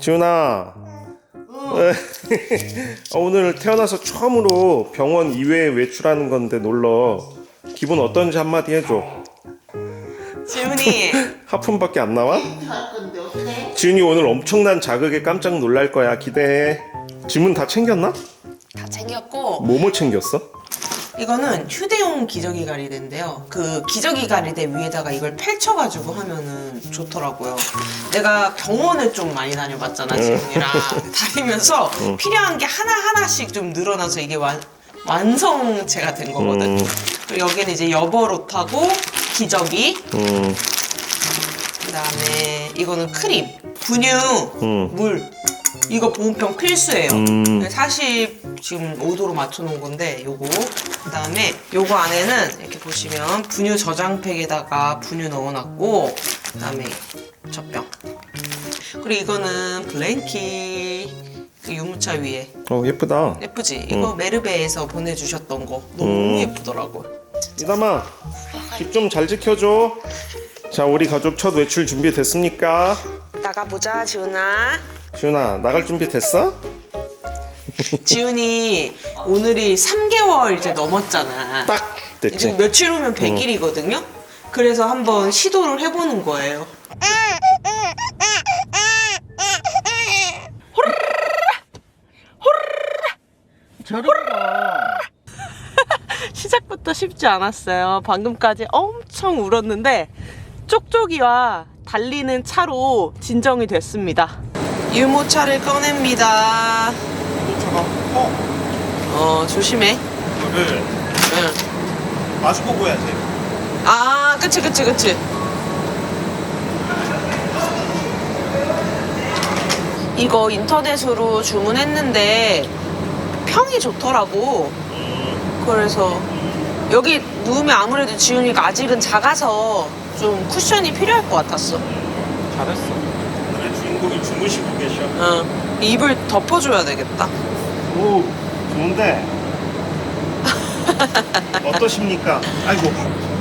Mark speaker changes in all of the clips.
Speaker 1: 지훈아. 어, 오늘 태어나서 처음으로 병원 이외에 외출하는 건데 놀러. 기분 어떤지 한마디 해줘.
Speaker 2: 지훈이
Speaker 1: 하품밖에 안 나와?
Speaker 3: 할 건데 어때?
Speaker 1: 지훈이 오늘 엄청난 자극에 깜짝 놀랄 거야. 기대해. 지문 다 챙겼나?
Speaker 2: 다 챙겼고
Speaker 1: 뭐뭐 챙겼어?
Speaker 2: 이거는 휴대용 기저귀 가리대인데요. 그 기저귀 가리대 위에다가 이걸 펼쳐가지고 하면은 좋더라고요. 내가 병원을 좀 많이 다녀봤잖아 지훈이랑 다니면서 필요한 게 하나 하나씩 좀 늘어나서 이게 완 완성체가 된 거거든.
Speaker 1: 음.
Speaker 2: 그리고 여기는 이제 여벌옷하고 기저귀,
Speaker 1: 음,
Speaker 2: 그 다음에 이거는 크림, 분유,
Speaker 1: 음.
Speaker 2: 물. 이거 보온병 필수예요.
Speaker 1: 음.
Speaker 2: 40 지금 5도로 맞춰놓은 건데 요거 그다음에 요거 안에는 이렇게 보시면 분유 저장팩에다가 분유 넣어놨고 그다음에 젖병 그리고 이거는 블랭키 그 유모차 위에
Speaker 1: 어 예쁘다.
Speaker 2: 예쁘지? 이거 메르베에서 보내주셨던 거 너무
Speaker 1: 음.
Speaker 2: 예쁘더라고.
Speaker 1: 이담아, 집 좀 잘 지켜줘. 자, 우리 가족 첫 외출 준비 됐습니까?
Speaker 2: 나가보자 지훈아.
Speaker 1: 지훈아, 나갈 준비 됐어?
Speaker 2: 지훈이 오늘이 3개월 이제 넘었잖아.
Speaker 1: 딱 됐지.
Speaker 2: 며칠 후면 100일이거든요. 그래서 한번 시도를 해보는 거예요. 시작부터 쉽지 않았어요. 방금까지 엄청 울었는데 쪽쪽이와 달리는 차로 진정이 됐습니다. 유모차를 꺼냅니다. 어 조심해.
Speaker 1: 이거를
Speaker 2: 응.
Speaker 1: 마주보고 해야지.
Speaker 2: 아, 그치, 그치, 그치. 이거 인터넷으로 주문했는데 평이 좋더라고. 그래서 여기 누우면 아무래도 지훈이가 아직은 작아서 좀 쿠션이 필요할 것 같았어.
Speaker 1: 잘했어. 주인공이 주무시고 계셔.
Speaker 2: 응. 입을 덮어줘야 되겠다.
Speaker 1: 오, 좋은데. 어떠십니까? 아이고,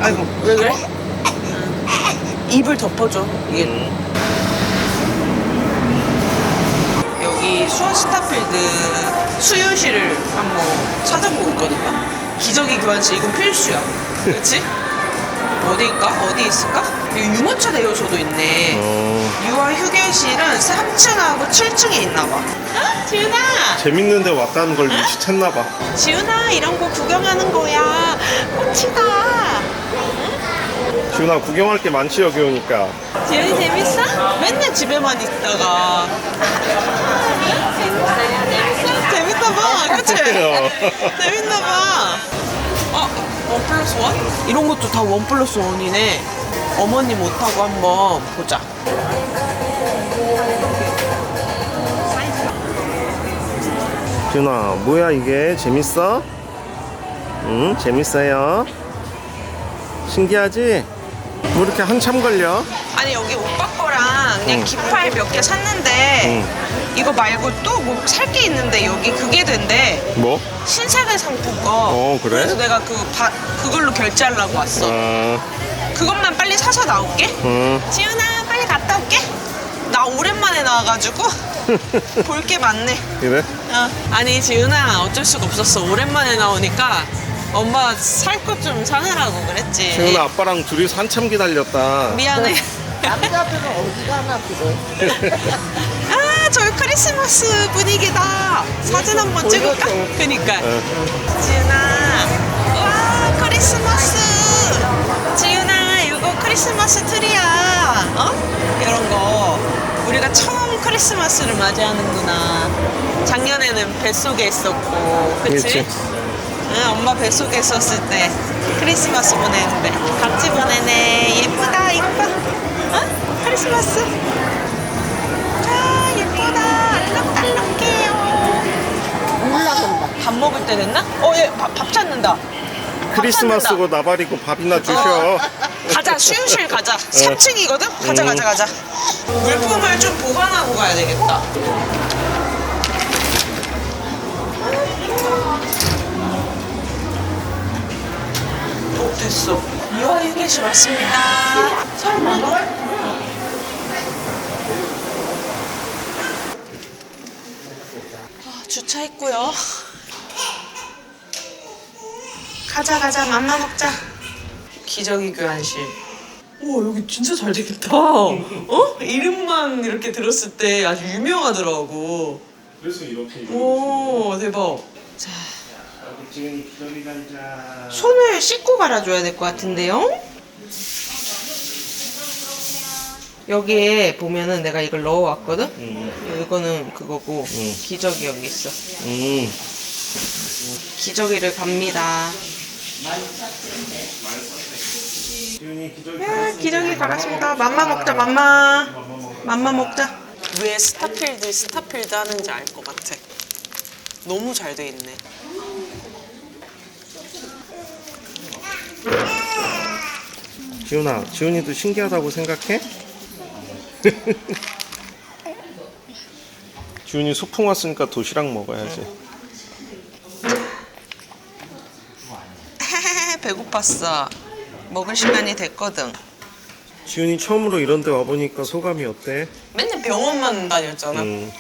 Speaker 1: 아이고.
Speaker 2: 왜 그래? 입을 덮어줘. 이게 여기 수원 스타필드 수유실을 한번 찾아보고 있거든요. 기저귀 교환실 이건 필수야. 그렇지? 어디일까? 어디 있을까? 유모차 대여소도 있네.
Speaker 1: 어,
Speaker 2: 유아 휴게실은 3층하고 7층에 있나 봐. 지훈아!
Speaker 1: 재밌는데 왔다는 걸 눈치챘나 봐.
Speaker 2: 지훈아 이런 거 구경하는 거야. 꽃이다.
Speaker 1: 지훈아, 구경할 게 많지 여기 오니까.
Speaker 2: 지훈이 재밌어? 맨날 집에만 있다가 재밌나 봐 그치? 재밌나 봐 어? 원 플러스 원? 이런 것도 다 원 플러스 원이네 어머님 옷하고 한번 보자
Speaker 1: 지훈아, 뭐야 이게? 재밌어? 응, 재밌어요. 신기하지? 뭐 이렇게 한참 걸려?
Speaker 2: 아니 여기 오빠 거랑 그냥
Speaker 1: 응.
Speaker 2: 깃발 몇개 샀는데 이거 말고 또 뭐 살 게 있는데 여기 그게 된대
Speaker 1: 뭐?
Speaker 2: 신세계 상품권
Speaker 1: 어, 그래?
Speaker 2: 그래서 내가 그 바, 그걸로 결제하려고 왔어
Speaker 1: 아,
Speaker 2: 그것만 빨리 사서 나올게
Speaker 1: 응.
Speaker 2: 지훈아 빨리 갔다 올게 나 오랜만에 나와가지고 볼 게 많네
Speaker 1: 그래?
Speaker 2: 어. 아니 지훈아 어쩔 수가 없었어 오랜만에 나오니까 엄마 살 것 좀 사느라고 그랬지
Speaker 1: 지훈아, 아빠랑 둘이서 한참 기다렸다.
Speaker 2: 미안해
Speaker 3: 남자들은 어디 가나 그래?
Speaker 2: 아 저기 크리스마스 분위기다 사진 한번 찍을까? 그니까
Speaker 1: 어.
Speaker 2: 지훈아 와 크리스마스 크리스마스 트리야 어? 이런 거 우리가 처음 크리스마스를 맞이하는구나 작년에는 뱃속에 있었고 그치?
Speaker 1: 그치.
Speaker 2: 응, 엄마 뱃속에 있었을 때 크리스마스 보내는데 같이 보내네 예쁘다 이거 봐 어? 크리스마스 아 예쁘다 알록달록해요
Speaker 3: 올라간다.
Speaker 2: 밥 먹을 때 됐나? 어, 얘밥 찾는다. 밥
Speaker 1: 크리스마스고 나발이고 밥이나 주셔.
Speaker 2: 가자, 수유실 가자. 3층이거든? 가자, 가자, 가자. 물품을 좀 보관하고 가야 되겠다. 어, 됐어. 유아 휴게실 왔습니다. 설마 너? 주차했고요. 가자 가자 맘마 먹자. 기저귀 교환실. 오 여기 진짜 잘 되겠다. 어? 이름만 이렇게 들었을 때 아주 유명하더라고.
Speaker 1: 그래서 이렇게
Speaker 2: 오 대박. 자
Speaker 1: 기저귀.
Speaker 2: 손을 씻고 갈아줘야 될 것 같은데요? 여기에 보면은 내가 이걸 넣어왔거든?
Speaker 1: 음.
Speaker 2: 이거는 그거고
Speaker 1: 음.
Speaker 2: 기저귀 여기 있어.
Speaker 1: 음.
Speaker 2: 기저귀를 갑니다. 야, 기저귀 갈았습니다. 맘마 먹자, 맘마. 맘마 먹자. 왜 스타필드 스타필드 하는지 알 것 같아. 너무 잘 돼 있네.
Speaker 1: 지훈아, 지훈이도 신기하다고 생각해? 지훈이 소풍 왔으니까 도시락 먹어야지.
Speaker 2: 배고팠어. 먹을 시간이 됐거든.
Speaker 1: 지훈이 처음으로 이런 데 와보니까 소감이 어때?
Speaker 2: 맨날 병원만 다녔잖아.
Speaker 1: 음.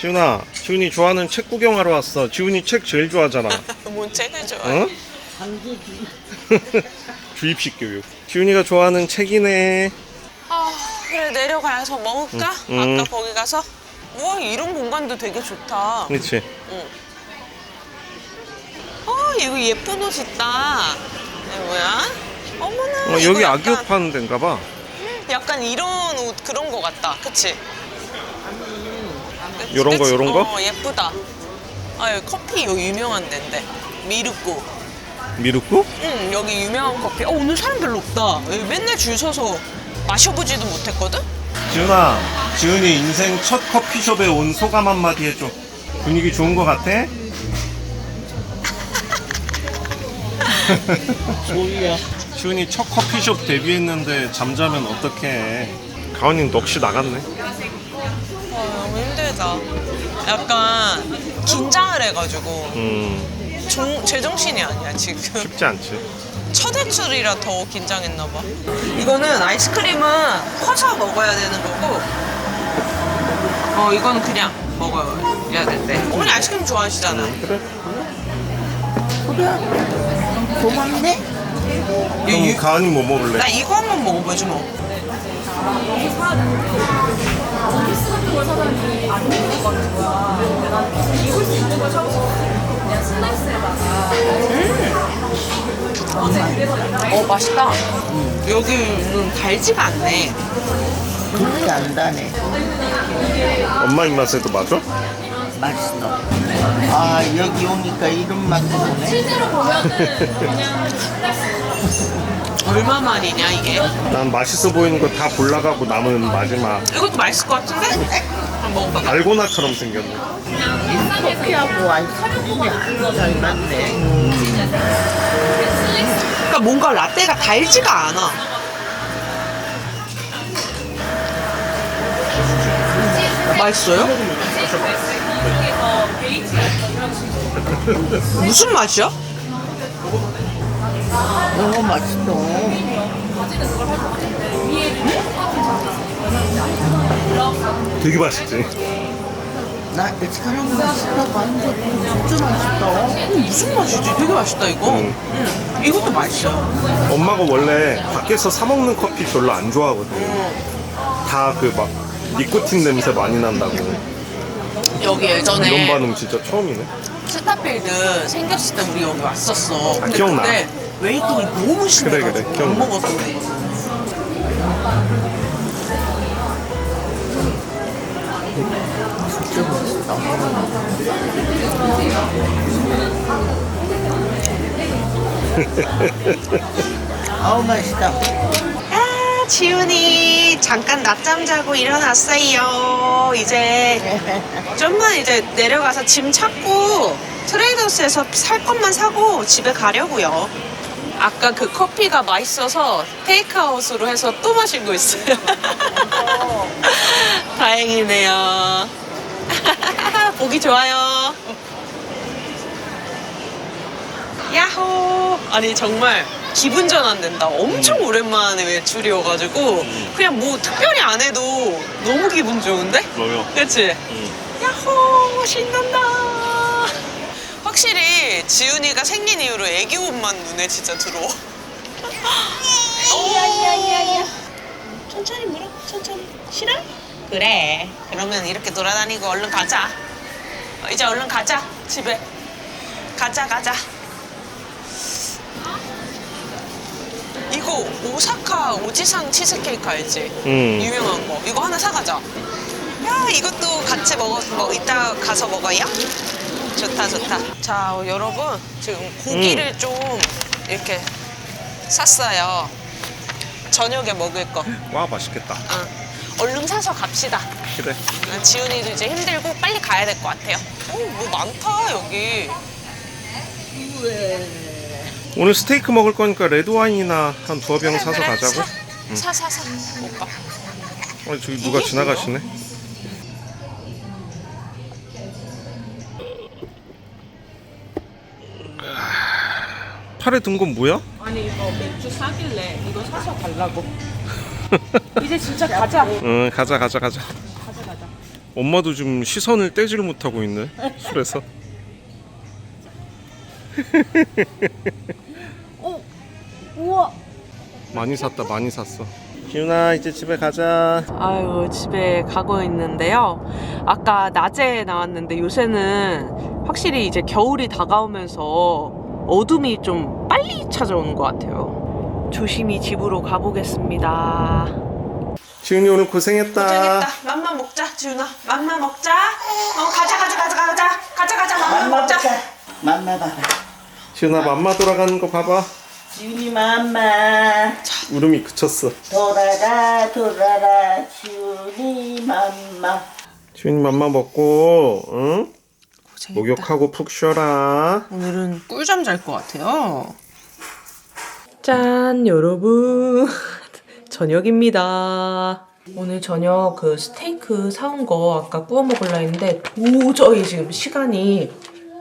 Speaker 1: 지훈아, 지훈이 좋아하는 책 구경하러 왔어. 지훈이 책 제일 좋아하잖아.
Speaker 2: 뭔 책을 좋아해?
Speaker 1: 어? 주입식 교육. 지훈이가 좋아하는 책이네.
Speaker 2: 아, 그래 내려가서 먹을까?
Speaker 1: 응. 응.
Speaker 2: 아까 거기 가서. 우와 이런 공간도 되게 좋다.
Speaker 1: 그렇지.
Speaker 2: 어 이거 예쁜 옷 있다. 이거 뭐야? 어머나.
Speaker 1: 어,
Speaker 2: 이거
Speaker 1: 여기
Speaker 2: 약간,
Speaker 1: 악기옷 파는 데인가 봐.
Speaker 2: 약간 이런 옷 그런 거 같다. 그치? 그치,
Speaker 1: 요런 거,
Speaker 2: 그치?
Speaker 1: 요런 거?
Speaker 2: 어 예쁘다. 아 여기 커피 여기 유명한 데인데 미르코.
Speaker 1: 미루쿠?
Speaker 2: 응 여기 유명한 커피. 어 오늘 사람 별로 없다. 여기 맨날 줄 서서 마셔보지도 못했거든?
Speaker 1: 지훈아, 지훈이 인생 첫 커피숍에 온 소감 한마디 해줘. 분위기 좋은 거 같아?
Speaker 3: 졸려.
Speaker 1: 지훈이 첫 커피숍 데뷔했는데 잠자면 어떡해. 가은이 넋이 나갔네.
Speaker 2: 아 너무 힘들다. 약간 긴장을 해가지고
Speaker 1: 음,
Speaker 2: 종, 제정신이 아니야 지금.
Speaker 1: 쉽지 않지.
Speaker 2: 첫 회출이라 더 긴장했나 봐. 이거는 아이스크림은 퍼서 먹어야 되는 거고, 어 이거는 그냥 먹어야 된대. 어머니 아이스크림 좋아하시잖아.
Speaker 3: 그래? 고맙네.
Speaker 1: 그럼 가은이 뭐 먹을래?
Speaker 2: 나 이거 한번 먹어보지 뭐. 음. 어 맛있다. 여기는 달지가 않네.
Speaker 3: 그렇게 안 다네.
Speaker 1: 엄마 입맛에도 맞아?
Speaker 3: 맛있어. 아, 여기 오니까 이런 맛도 오네.
Speaker 2: 얼마 만이냐 이게?
Speaker 1: 난 맛있어 보이는 거 다 골라가고 남은 마지막
Speaker 2: 이것도 맛있을 것 같은데? 한번 먹어봐.
Speaker 1: 달고나처럼 생겼네.
Speaker 3: 커피하고 아이스크림이 아주 잘 맞네.
Speaker 2: 그러니까 뭔가 라떼가 달지가 않아. 맛있어요? 무슨 맛이야?
Speaker 3: 너무 맛있어.
Speaker 1: 되게 맛있지?
Speaker 3: 나 에스카랑 맛있다고 하는데 진짜 맛있다.
Speaker 2: 음, 무슨 맛이지? 되게 맛있다 이거. 음. 이것도 맛있어.
Speaker 1: 엄마가 원래 밖에서 사 먹는 커피 별로 안 좋아하거든. 다 그 막 니코틴 냄새 많이 난다고.
Speaker 2: 여기
Speaker 1: 이런
Speaker 2: 예전에
Speaker 1: 반응 진짜 처음이네.
Speaker 2: 스타필드 생겼을 때 우리 여기 왔었어. 근데
Speaker 1: 기억나.
Speaker 2: 그때 웨이팅이 너무 심해가지고
Speaker 1: 그래,
Speaker 2: 못
Speaker 1: 기억나.
Speaker 3: 맛있다. 아우 맛있다.
Speaker 2: 아, 지훈이 잠깐 낮잠 자고 일어났어요. 이제 좀만 이제 내려가서 짐 찾고 트레이더스에서 살 것만 사고 집에 가려고요. 아까 그 커피가 맛있어서 테이크아웃으로 해서 또 마시고 있어요. 다행이네요. 보기 좋아요. 야호! 아니 정말 기분 전환 된다. 엄청 오랜만에 외출이어가지고 그냥 뭐 특별히 안 해도 너무 기분 좋은데?
Speaker 1: 너요.
Speaker 2: 그치?
Speaker 1: 응.
Speaker 2: 야호! 신난다! 확실히 지훈이가 생긴 이후로 애기 옷만 눈에 진짜 들어와. 야야야야. 천천히 물어. 천천히. 싫어? 그래. 그러면 이렇게 돌아다니고 얼른 가자. 어, 이제 얼른 가자. 집에. 가자 가자. 이거 오사카 오지상 치즈케이크 알지?
Speaker 1: 음.
Speaker 2: 유명한 거. 이거 하나 사가자. 야, 이것도 같이 먹어, 뭐, 이따 가서 먹어요? 좋다, 좋다. 자, 어, 여러분. 지금 고기를 좀 이렇게 샀어요. 저녁에 먹을 거.
Speaker 1: 와 맛있겠다.
Speaker 2: 어. 얼른 사서 갑시다.
Speaker 1: 그래.
Speaker 2: 어, 지훈이도 이제 힘들고 빨리 가야 될 것 같아요. 오, 뭐 많다, 여기.
Speaker 1: 오늘 스테이크 먹을 거니까 레드 와인이나 한 두어 병 사서 가자고.
Speaker 2: 사, 사, 사, 사. 오빠.
Speaker 1: 어, 저기 누가 지나가시네. 팔에 든 건 뭐야?
Speaker 4: 아니 이거 맥주 사길래 이거 사서 가려고 이제 진짜 가자
Speaker 1: 응 가자 가자 가자.
Speaker 4: 가자 가자
Speaker 1: 엄마도 좀 시선을 떼지를 못하고 있네 술에서.
Speaker 4: 어 우와
Speaker 1: 많이 샀다 많이 샀어. 기훈아 이제 집에 가자.
Speaker 4: 아유 집에 가고 있는데요 아까 낮에 나왔는데 요새는 확실히 이제 겨울이 다가오면서 어둠이 좀 빨리 찾아오는 것 같아요 조심히 집으로 가보겠습니다
Speaker 1: 지훈이 오늘 고생했다.
Speaker 2: 고생했다. 맘마 먹자, 지훈아. 맘마 먹자. 어, 가자, 가자, 가자, 가자. 가자, 가자, 맘마 먹자.
Speaker 3: 맘마 봐라.
Speaker 1: 지훈아 맘마 돌아가는 거 봐봐.
Speaker 3: 지훈이 맘마.
Speaker 1: 울음이 그쳤어.
Speaker 3: 돌아라 돌아라 지훈이 맘마.
Speaker 1: 지훈이 맘마 먹고 응?
Speaker 2: 고생했다.
Speaker 1: 목욕하고 푹 쉬어라.
Speaker 2: 오늘은 꿀잠 잘 것 같아요.
Speaker 4: 짠 여러분 저녁입니다 오늘 저녁 그 스테이크 사온 거 아까 구워 먹으려 했는데 도저히 지금 시간이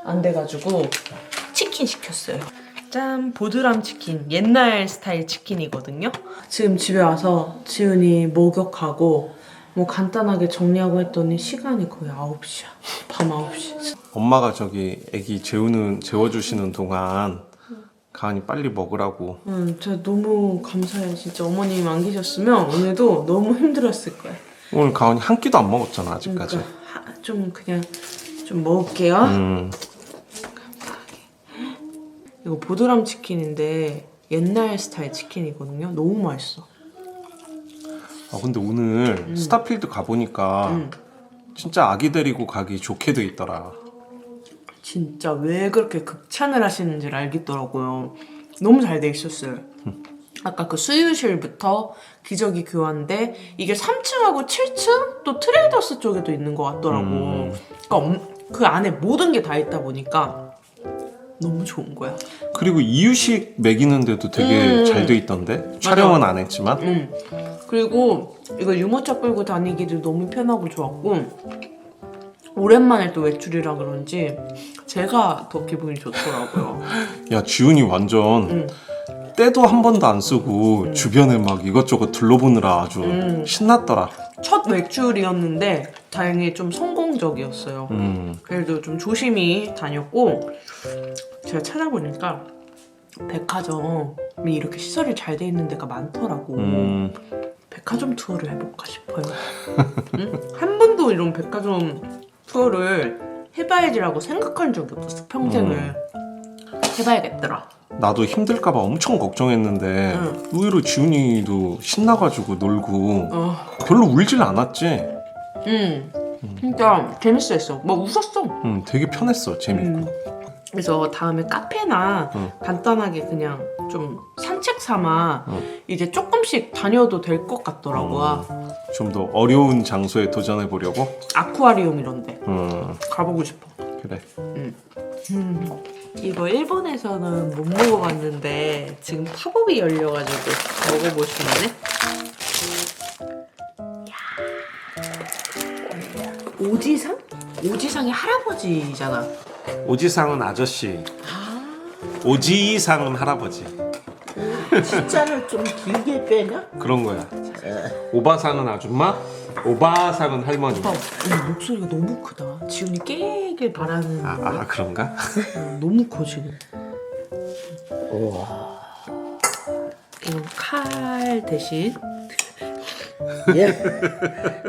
Speaker 4: 안 돼가지고 치킨 시켰어요 짠 보드람 치킨 옛날 스타일 치킨이거든요 지금 집에 와서 지훈이 목욕하고 뭐 간단하게 정리하고 했더니 시간이 거의 9시야 밤 9시
Speaker 1: 엄마가 저기 애기 재우는 재워주시는 동안 가은이 빨리 먹으라고.
Speaker 4: 응, 진짜 너무 감사해요. 진짜 어머님이 안 계셨으면 오늘도 너무 힘들었을 거예요.
Speaker 1: 오늘 가은이 한 끼도 안 먹었잖아 아직까지.
Speaker 4: 그러니까 하- 좀 그냥 좀 먹을게요.
Speaker 1: 음.
Speaker 4: 이거 보드람 치킨인데 옛날 스타일 치킨이거든요. 너무 맛있어.
Speaker 1: 아 근데 오늘 스타필드 가보니까
Speaker 4: 음.
Speaker 1: 진짜 아기 데리고 가기 좋게 돼 있더라.
Speaker 4: 진짜 왜 그렇게 극찬을 하시는지를 알겠더라고요. 너무 잘 돼 있었어요. 아까 그 수유실부터 기저귀 교환대 이게 3층하고 7층 또 트레이더스 쪽에도 있는 것 같더라고.
Speaker 1: 음.
Speaker 4: 그러니까 엄- 그 안에 모든 게 다 있다 보니까 너무 좋은 거야.
Speaker 1: 그리고 이유식 먹이는데도 되게
Speaker 4: 음.
Speaker 1: 잘 돼 있던데 촬영은 안 했지만
Speaker 4: 음. 그리고 이거 유모차 끌고 다니기도 너무 편하고 좋았고 오랜만에 또 외출이라 그런지 제가 더 기분이 좋더라고요.
Speaker 1: 야 지훈이 완전
Speaker 4: 음.
Speaker 1: 때도 한 번도 안 쓰고 주변에 막 이것저것 둘러보느라 아주
Speaker 4: 음.
Speaker 1: 신났더라.
Speaker 4: 첫 외출이었는데 다행히 좀 성공적이었어요.
Speaker 1: 음.
Speaker 4: 그래도 좀 조심히 다녔고 제가 찾아보니까 백화점이 이렇게 시설이 잘 돼 있는 데가 많더라고.
Speaker 1: 음.
Speaker 4: 백화점 투어를 해볼까 싶어요. 응? 한 번도 이런 백화점 투어를 해봐야지라고 생각한 적이 없었어. 평생을 해봐야겠더라.
Speaker 1: 나도 힘들까봐 엄청 걱정했는데
Speaker 4: 응.
Speaker 1: 의외로 지훈이도 신나가지고 놀고
Speaker 4: 어,
Speaker 1: 별로 울질 않았지.
Speaker 4: 응. 진짜 재밌어 했어. 막 웃었어.
Speaker 1: 음, 되게 편했어. 재밌고.
Speaker 4: 음. 그래서 다음에 카페나
Speaker 1: 응.
Speaker 4: 간단하게 그냥 좀 산책 삼아
Speaker 1: 응.
Speaker 4: 이제 조금씩 다녀도 될 것 같더라고요.
Speaker 1: 좀 더 어려운 장소에 도전해 보려고.
Speaker 4: 아쿠아리움 이런데
Speaker 1: 음,
Speaker 4: 가보고 싶어.
Speaker 1: 그래.
Speaker 4: 음, 이거 일본에서는 못 먹어봤는데 지금 팝업이 열려가지고 먹어보시네. 오지상? 오지상이 할아버지잖아.
Speaker 1: 오지상은 아저씨. 오지상은 할아버지.
Speaker 3: 진짜를 좀 길게 빼냐?
Speaker 1: 그런 거야. 오바상은 아줌마, 오바상은 할머니.
Speaker 4: 오빠 오늘 목소리가 너무 크다. 지훈이 깨길 바라는
Speaker 1: 아, 아 그런가?
Speaker 4: 어, 너무 커 지금. 이건 칼 대신
Speaker 3: 예.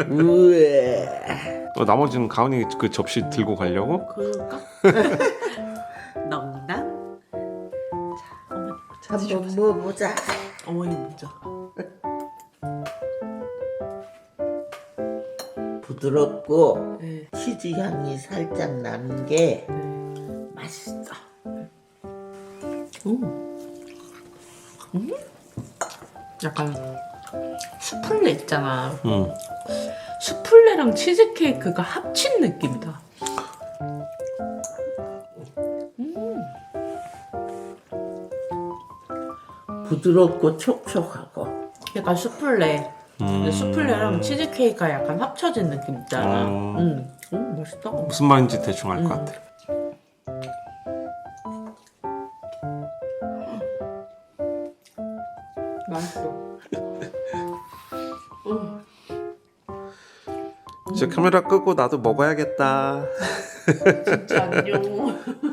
Speaker 3: 우에.
Speaker 1: 어, 나머지는 가은이 그 접시 들고 가려고?
Speaker 4: 그럴까? 농담. 자, 어머니 자,
Speaker 3: 한번 먹어보자.
Speaker 4: 어머니 먼저.
Speaker 3: 부드럽고
Speaker 4: 네.
Speaker 3: 치즈 향이 살짝 나는 게
Speaker 4: 네.
Speaker 3: 맛있어.
Speaker 4: 약간 수플레 있잖아.
Speaker 1: 응.
Speaker 4: 수플레랑 치즈케이크가 합친 느낌이다.
Speaker 3: 부드럽고 촉촉하고.
Speaker 4: 약간 수플레. 근데 수플레랑 치즈케이크가 약간 합쳐진 느낌 있잖아.
Speaker 1: 음.
Speaker 4: 음, 음 맛있다.
Speaker 1: 무슨 말인지 대충 알 것 같아. 이제 카메라 끄고 나도 먹어야겠다.
Speaker 4: 진짜 안녕.